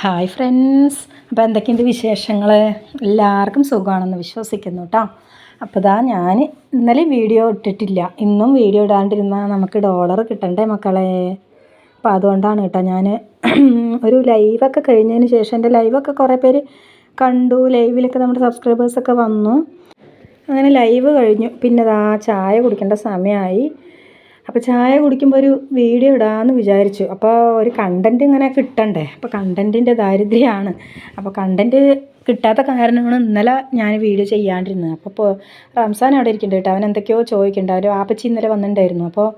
Hi friends. അപ്പോൾ എന്തൊക്കെയുണ്ട് വിശേഷങ്ങൾ എല്ലാവർക്കും സുഖമാണെന്ന് വിശ്വസിക്കുന്നു കേട്ടോ അപ്പോൾ ഇതാ ഞാൻ ഇന്നലെ വീഡിയോ ഇട്ടിട്ടില്ല. ഇന്നും വീഡിയോ ഇടാണ്ടിരുന്നാൽ നമുക്ക് ഡോളർ കിട്ടണ്ടേ മക്കളെ? അപ്പോൾ അതുകൊണ്ടാണ് കേട്ടോ ഞാൻ ഒരു ലൈവൊക്കെ കഴിഞ്ഞതിന് ശേഷം എന്റെ ലൈവൊക്കെ കുറേ പേര് കണ്ടു. ലൈവിലൊക്കെ നമ്മുടെ സബ്സ്ക്രൈബേഴ്സൊക്കെ വന്നു. അങ്ങനെ ലൈവ് കഴിഞ്ഞു. പിന്നെ ഇതാ ചായ കുടിക്കേണ്ട സമയമായി അപ്പോൾ ചായ കുടിക്കുമ്പോൾ ഒരു വീഡിയോ ഇടാമെന്ന് വിചാരിച്ചു. അപ്പോൾ ഒരു കണ്ടന്റ് ഇങ്ങനെ കിട്ടണ്ടേ? അപ്പോൾ കണ്ടന്റിന്റെ ദാരിദ്ര്യമാണ്. അപ്പോൾ കണ്ടന്റ് കിട്ടാത്ത കാരണമാണ് ഇന്നലെ ഞാൻ വീഡിയോ ചെയ്യാണ്ടിരുന്നത്. അപ്പോൾ ഇപ്പോൾ റംസാൻ അവിടെ ഇരിക്കുന്നുണ്ട് കേട്ടോ. അവൻ എന്തൊക്കെയോ ചോദിക്കുന്നുണ്ട്. അവർ ആപ്പച്ചി ഇന്നലെ വന്നിട്ടുണ്ടായിരുന്നു. അപ്പോൾ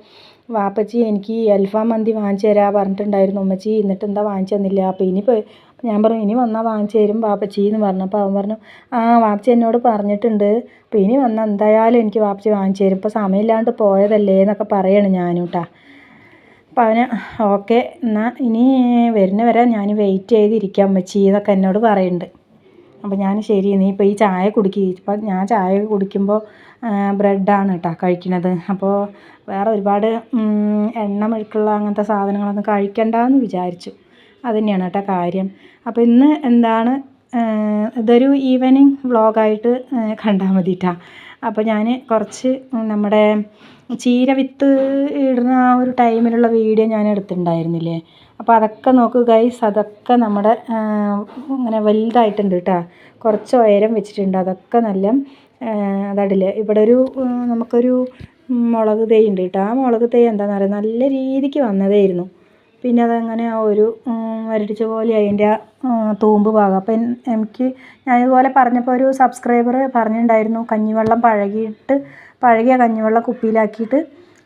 വാപ്പച്ചി എനിക്ക് അൽഫാം മന്തി വാങ്ങിച്ചു തരാ പറഞ്ഞിട്ടുണ്ടായിരുന്നു. ഉമ്മച്ചി എന്നിട്ട് എന്താ വാങ്ങിച്ചു തന്നില്ല? അപ്പോൾ ഇനിയിപ്പോൾ ഞാൻ പറഞ്ഞു ഇനി വന്നാൽ വാങ്ങിച്ചു തരും വാപ്പച്ചി എന്ന് പറഞ്ഞു. അപ്പോൾ അവൻ പറഞ്ഞു ആ വാപ്പച്ചി എന്നോട് പറഞ്ഞിട്ടുണ്ട്. അപ്പോൾ ഇനി വന്നാൽ എന്തായാലും എനിക്ക് വാപ്പച്ചി വാങ്ങിച്ചു തരും. ഇപ്പോൾ സമയമില്ലാണ്ട് പോയതല്ലേ എന്നൊക്കെ പറയണം ഞാനും കേട്ടോ അപ്പോൾ അവന് ഓക്കെ എന്നാൽ ഇനി വരുന്ന വരെ ഞാൻ വെയിറ്റ് ചെയ്തിരിക്കാം അമ്മച്ചി എന്നൊക്കെ എന്നോട് പറയുന്നുണ്ട് അപ്പോൾ ഞാൻ ശരി നീ ഇപ്പോൾ ഈ ചായ കുടിക്കുക ഇപ്പം ഞാൻ ചായ കുടിക്കുമ്പോൾ ബ്രെഡാണ് കേട്ടോ കഴിക്കണത്. അപ്പോൾ വേറെ ഒരുപാട് എണ്ണ അങ്ങനത്തെ സാധനങ്ങളൊന്നും കഴിക്കണ്ടെന്ന് വിചാരിച്ചു. അത് തന്നെയാണ് കേട്ടോ കാര്യം. അപ്പോൾ ഇന്ന് എന്താണ് ഇതൊരു ഈവനിങ് വ്ളോഗായിട്ട് കണ്ടാൽ മതി അപ്പോൾ ഞാൻ കുറച്ച് നമ്മുടെ ചീര വിത്ത് ഇടുന്ന ആ ഒരു ടൈമിലുള്ള വീഡിയോ ഞാൻ എടുത്തിട്ടുണ്ടായിരുന്നില്ലേ? അപ്പോൾ അതൊക്കെ നോക്കൂ ഗൈസ് അതൊക്കെ നമ്മുടെ ഇങ്ങനെ വലുതായിട്ടുണ്ട് കേട്ടോ കുറച്ച് ഉയരം വെച്ചിട്ടുണ്ട്. അതൊക്കെ നല്ല അതടില്ലേ ഇവിടെ ഒരു നമുക്കൊരു മുളക് തൈ ഉണ്ട് കേട്ടോ ആ മുളക് തൈ എന്താണെന്ന് പറയുക നല്ല രീതിക്ക് വന്നതായിരുന്നു. പിന്നെ അതങ്ങനെ ഒരു മുരടിച്ച പോലെ അതിന്റെ തൂമ്പ് ഭാഗം അപ്പം എനിക്ക് ഞാൻ ഇതുപോലെ പറഞ്ഞപ്പോൾ ഒരു സബ്സ്ക്രൈബർ പറഞ്ഞിട്ടുണ്ടായിരുന്നു കഞ്ഞിവെള്ളം പഴകിയിട്ട് പഴകിയ കഞ്ഞിവെള്ളം കുപ്പിയിലാക്കിയിട്ട്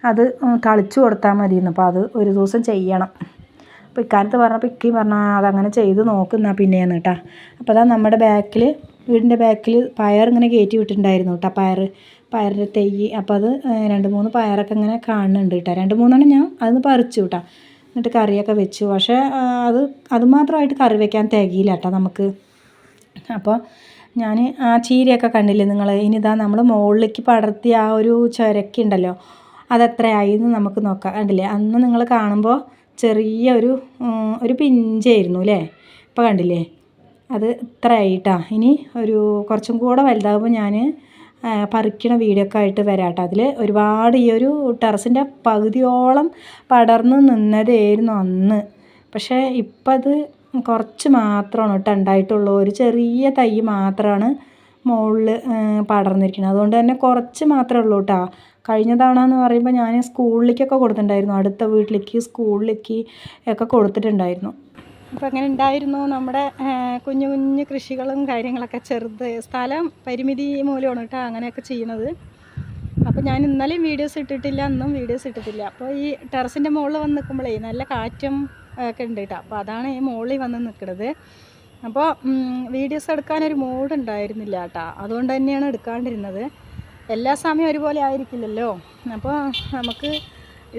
അത് തളിച്ചു കൊടുത്താൽ മതിയെന്ന്. അപ്പോൾ അത് ഒരു ദിവസം ചെയ്യണം. അപ്പോൾ ഇക്കാലത്ത് പറഞ്ഞപ്പോൾ ഇക്കി പറഞ്ഞാൽ അതങ്ങനെ ചെയ്ത് നോക്കുന്ന പിന്നെയാണ് കേട്ടോ അപ്പോൾ അതാ നമ്മുടെ ബാക്കിൽ വീടിന്റെ ബാക്കിൽ പയർ ഇങ്ങനെ കയറ്റി വിട്ടിട്ടുണ്ടായിരുന്നു കേട്ടോ പയർ പയറിന്റെ തൈ അപ്പോൾ അത് രണ്ട് മൂന്ന് പയറൊക്കെ ഇങ്ങനെ കാണുന്നുണ്ട് കേട്ടോ രണ്ട് മൂന്നെണ്ണം ഞാൻ അതൊന്ന് പറിച്ചു കേട്ടോ എന്നിട്ട് കറിയൊക്കെ വെച്ചു. പക്ഷേ അത് അതുമാത്രമായിട്ട് കറി വെക്കാൻ തികയില്ല കേട്ടോ നമുക്ക്. അപ്പോൾ ഞാൻ ആ ചീരയൊക്കെ കണ്ടില്ലേ നിങ്ങൾ ഇനി ഇതാ നമ്മൾ മുകളിലേക്ക് പടർത്തിയ ആ ഒരു ചുരക്കുണ്ടല്ലോ അതെത്രയായി എന്ന് നമുക്ക് നോക്കാം. കണ്ടില്ലേ? അന്ന് നിങ്ങൾ കാണുമ്പോൾ ചെറിയ ഒരു ഒരു പിഞ്ചായിരുന്നു അല്ലേ? ഇപ്പോൾ കണ്ടില്ലേ? അത് ഇത്ര ആയിട്ടാ ഇനി ഒരു കുറച്ചും കൂടെ വലുതാകുമ്പോൾ ഞാൻ പറിക്കണ വീഡിയോ ഒക്കെ ആയിട്ട് വരാം കേട്ടോ അതിൽ ഒരുപാട് ഈ ഒരു ടെറസിന്റെ പകുതിയോളം പടർന്നു നിന്നതായിരുന്നു അന്ന്. പക്ഷേ ഇപ്പം അത് കുറച്ച് മാത്രമാണ് കേട്ടോ ഉണ്ടായിട്ടുള്ളൂ. ഒരു ചെറിയ തൈ മാത്രമാണ് മുകളിൽ പടർന്നിരിക്കുന്നത് അതുകൊണ്ട് തന്നെ കുറച്ച് മാത്രമേ ഉള്ളൂ കേട്ടോ. കഴിഞ്ഞ തവണ എന്ന് പറയുമ്പോൾ ഞാൻ സ്കൂളിലേക്കൊക്കെ കൊടുത്തിട്ടുണ്ടായിരുന്നു. അടുത്ത വീട്ടിലേക്ക് സ്കൂളിലേക്ക് ഒക്കെ കൊടുത്തിട്ടുണ്ടായിരുന്നു. അപ്പോൾ അങ്ങനെ ഉണ്ടായിരുന്നു. നമ്മുടെ കുഞ്ഞു കുഞ്ഞു കൃഷികളും കാര്യങ്ങളൊക്കെ ചെറുത് സ്ഥലം പരിമിതി മൂലമാണ് കേട്ടോ അങ്ങനെയൊക്കെ ചെയ്യുന്നത്. അപ്പോൾ ഞാൻ ഇന്നലെയും വീഡിയോസ് ഇട്ടിട്ടില്ല അന്നും വീഡിയോസ് ഇട്ടിട്ടില്ല. അപ്പോൾ ഈ ടെറസിന്റെ മുകളിൽ വന്ന് നിൽക്കുമ്പോഴേ നല്ല കാറ്റും ഒക്കെ ഉണ്ട് കേട്ടോ. അപ്പോൾ അതാണ് ഈ മുകളിൽ വന്ന് നിൽക്കുന്നത്. അപ്പോൾ വീഡിയോസ് എടുക്കാനൊരു മൂഡ് ഉണ്ടായിരുന്നില്ല കേട്ടോ. അതുകൊണ്ട് തന്നെയാണ് എടുക്കാണ്ടിരുന്നത്. എല്ലാ സമയം ഒരുപോലെ ആയിരിക്കില്ലല്ലോ. അപ്പോൾ നമുക്ക്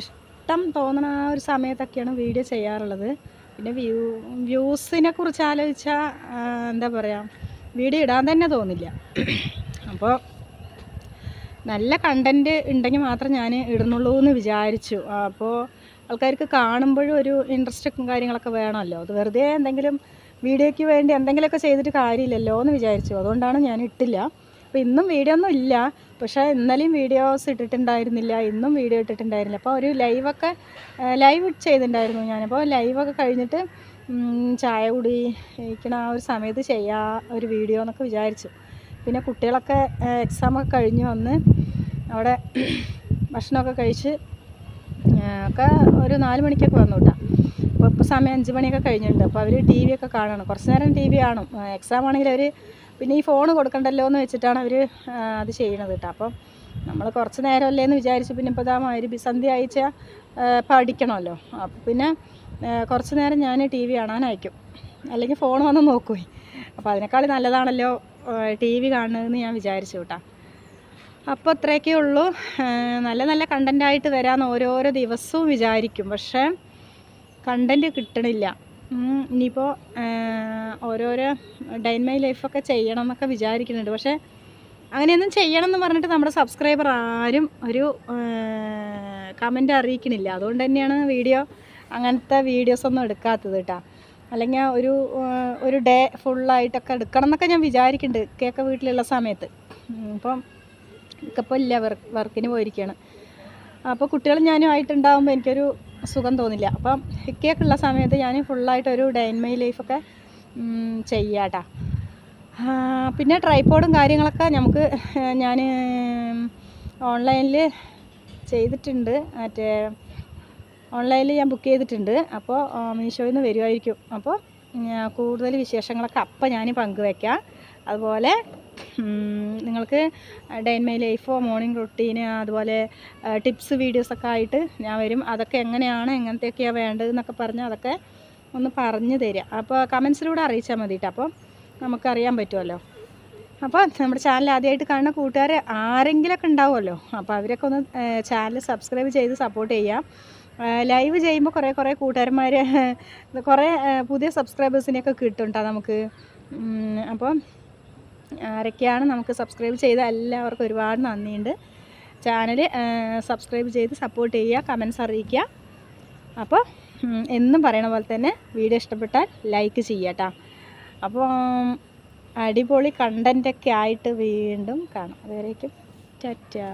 ഇഷ്ടം തോന്നുന്ന ആ ഒരു സമയത്തൊക്കെയാണ് വീഡിയോ ചെയ്യാറുള്ളത്. പിന്നെ വ്യൂ വ്യൂസിനെ കുറിച്ച് ആലോചിച്ചാൽ എന്താ പറയുക വീഡിയോ ഇടാൻ തന്നെ തോന്നില്ല. അപ്പോൾ നല്ല കണ്ടന്റ് ഉണ്ടെങ്കിൽ മാത്രം ഞാൻ ഇടുന്നുള്ളൂ എന്ന് വിചാരിച്ചു. അപ്പോൾ ആൾക്കാർക്ക് കാണുമ്പോഴും ഒരു ഇൻട്രസ്റ്റും കാര്യങ്ങളൊക്കെ വേണമല്ലോ. അത് വെറുതെ എന്തെങ്കിലും വീഡിയോയ്ക്ക് വേണ്ടി എന്തെങ്കിലുമൊക്കെ ചെയ്തിട്ട് കാര്യമില്ലല്ലോ എന്ന് വിചാരിച്ചു. അതുകൊണ്ടാണ് ഞാൻ ഇട്ടില്ല. അപ്പോൾ ഇന്നും വീഡിയോ ഒന്നും ഇല്ല. പക്ഷേ ഇന്നലെയും വീഡിയോസ് ഇട്ടിട്ടുണ്ടായിരുന്നില്ല ഇന്നും വീഡിയോ ഇട്ടിട്ടുണ്ടായിരുന്നില്ല. അപ്പോൾ ഒരു ലൈവൊക്കെ ലൈവ് ചെയ്തിട്ടുണ്ടായിരുന്നു ഞാനപ്പോൾ ലൈവൊക്കെ കഴിഞ്ഞിട്ട് ചായ കുടി ഇരിക്കണ ആ ഒരു സമയത്ത് ചെയ്യാ ഒരു വീഡിയോ എന്നൊക്കെ വിചാരിച്ചു. പിന്നെ കുട്ടികളൊക്കെ എക്സാമൊക്കെ കഴിഞ്ഞ് വന്ന് അവിടെ ഭക്ഷണമൊക്കെ കഴിച്ച് ഒക്കെ ഒരു നാല് മണിക്കൊക്കെ വന്നു കേട്ടോ. അപ്പോൾ ഇപ്പോൾ സമയം അഞ്ച് മണിയൊക്കെ കഴിഞ്ഞിട്ടുണ്ട്. അപ്പോൾ അവർ ടി വി ഒക്കെ കാണണം. കുറച്ച് നേരം ടി വി കാണും എക്സാം ആണെങ്കിൽ അവർ പിന്നെ ഈ ഫോൺ കൊടുക്കണ്ടല്ലോ എന്ന് വെച്ചിട്ടാണ് അവർ അത് ചെയ്യണത് കേട്ടോ. അപ്പം നമ്മൾ കുറച്ച് നേരമല്ലേ എന്ന് വിചാരിച്ചു. പിന്നെ ഇപ്പോൾ ഇതാ ഒരു സന്ധ്യ അയച്ച പഠിക്കണമല്ലോ. അപ്പോൾ പിന്നെ കുറച്ച് നേരം ഞാൻ ടി വി കാണാൻ അയക്കും അല്ലെങ്കിൽ ഫോൺ വന്ന് നോക്കുമേ അപ്പോൾ അതിനേക്കാൾ നല്ലതാണല്ലോ ടി വി കാണുന്നതെന്ന് ഞാൻ വിചാരിച്ചു കേട്ടോ. അപ്പോൾ അത്രയൊക്കെ ഉള്ളൂ. നല്ല നല്ല കണ്ടന്റായിട്ട് വരാമെന്ന് ഓരോരോ ദിവസവും വിചാരിക്കും. പക്ഷേ കണ്ടന്റ് കിട്ടണില്ല. ഇനിയിപ്പോൾ ഓരോരോ ഡൈൻ മൈ ലൈഫൊക്കെ ചെയ്യണം എന്നൊക്കെ വിചാരിക്കുന്നുണ്ട്. പക്ഷേ അങ്ങനെയൊന്നും ചെയ്യണം എന്ന് പറഞ്ഞിട്ട് നമ്മുടെ സബ്സ്ക്രൈബർ ആരും ഒരു കമന്റ് അറിയിക്കണില്ല അതുകൊണ്ട് തന്നെയാണ് വീഡിയോ അങ്ങനത്തെ വീഡിയോസൊന്നും എടുക്കാത്തത് കേട്ടോ. അല്ലെങ്കിൽ ഒരു ഒരു ഡേ ഫുള്ളായിട്ടൊക്കെ എടുക്കണം എന്നൊക്കെ ഞാൻ വിചാരിക്കുന്നുണ്ട്. ഇക്കയൊക്കെ വീട്ടിലുള്ള സമയത്ത്. അപ്പം ഇക്കപ്പോൾ ഇല്ല വർക്ക് വർക്കിന് പോയിരിക്കുകയാണ് അപ്പോൾ കുട്ടികൾ ഞാനും ആയിട്ടുണ്ടാകുമ്പോൾ എനിക്കൊരു സുഖം തോന്നില്ല. അപ്പം ഇക്കയൊക്കെ ഉള്ള സമയത്ത് ഞാൻ ഫുള്ളായിട്ടൊരു ഡൈൻമൈ ലൈഫൊക്കെ ചെയ്യാട്ടാ. പിന്നെ ട്രൈപോഡും കാര്യങ്ങളൊക്കെ നമുക്ക് ഞാൻ ഓൺലൈനിൽ ചെയ്തിട്ടുണ്ട്. മറ്റേ ഓൺലൈനിൽ ഞാൻ ബുക്ക് ചെയ്തിട്ടുണ്ട്. അപ്പോൾ മീഷോയിൽ നിന്ന് വരുമായിരിക്കും അപ്പോൾ കൂടുതൽ വിശേഷങ്ങളൊക്കെ അപ്പം ഞാൻ പങ്കുവെക്കാം. അതുപോലെ നിങ്ങൾക്ക് ഡേ മൈ ലൈഫോ മോർണിംഗ് റുട്ടീന് അതുപോലെ ടിപ്സ് വീഡിയോസൊക്കെ ആയിട്ട് ഞാൻ വരും. അതൊക്കെ എങ്ങനെയാണ് എങ്ങനത്തെയൊക്കെയാണ് വേണ്ടതെന്നൊക്കെ പറഞ്ഞ് അതൊക്കെ ഒന്ന് പറഞ്ഞു തരിക. അപ്പോൾ കമൻസിലൂടെ അറിയിച്ചാൽ മതി കേട്ടോ അപ്പോൾ നമുക്കറിയാൻ പറ്റുമല്ലോ. അപ്പോൾ നമ്മുടെ ചാനൽ ആദ്യമായിട്ട് കാണുന്ന കൂട്ടുകാർ ആരെങ്കിലുമൊക്കെ ഉണ്ടാവുമല്ലോ. അപ്പോൾ അവരൊക്കെ ഒന്ന് ചാനൽ സബ്സ്ക്രൈബ് ചെയ്ത് സപ്പോർട്ട് ചെയ്യാം. ലൈവ് ചെയ്യുമ്പോൾ കുറേ കുറേ കൂട്ടുകാരന്മാർ കുറേ പുതിയ സബ്സ്ക്രൈബേഴ്സിനെയൊക്കെ കിട്ടും കേട്ടോ നമുക്ക്. അപ്പോൾ അപ്പം ആരൊക്കെയാണ് നമുക്ക് സബ്സ്ക്രൈബ് ചെയ്ത എല്ലാവർക്കും ഒരുപാട് നന്ദിയുണ്ട്. ചാനൽ സബ്സ്ക്രൈബ് ചെയ്ത് സപ്പോർട്ട് ചെയ്യുക കമൻസ് അറിയിക്കുക. അപ്പോൾ എന്നും പറയണ പോലെ തന്നെ വീഡിയോ ഇഷ്ടപ്പെട്ടാൽ ലൈക്ക് ചെയ്യാട്ടോ. അപ്പോൾ അടിപൊളി കണ്ടന്റൊക്കെ ആയിട്ട് വീണ്ടും കാണാം. അതുവരേക്കും ടാറ്റാ.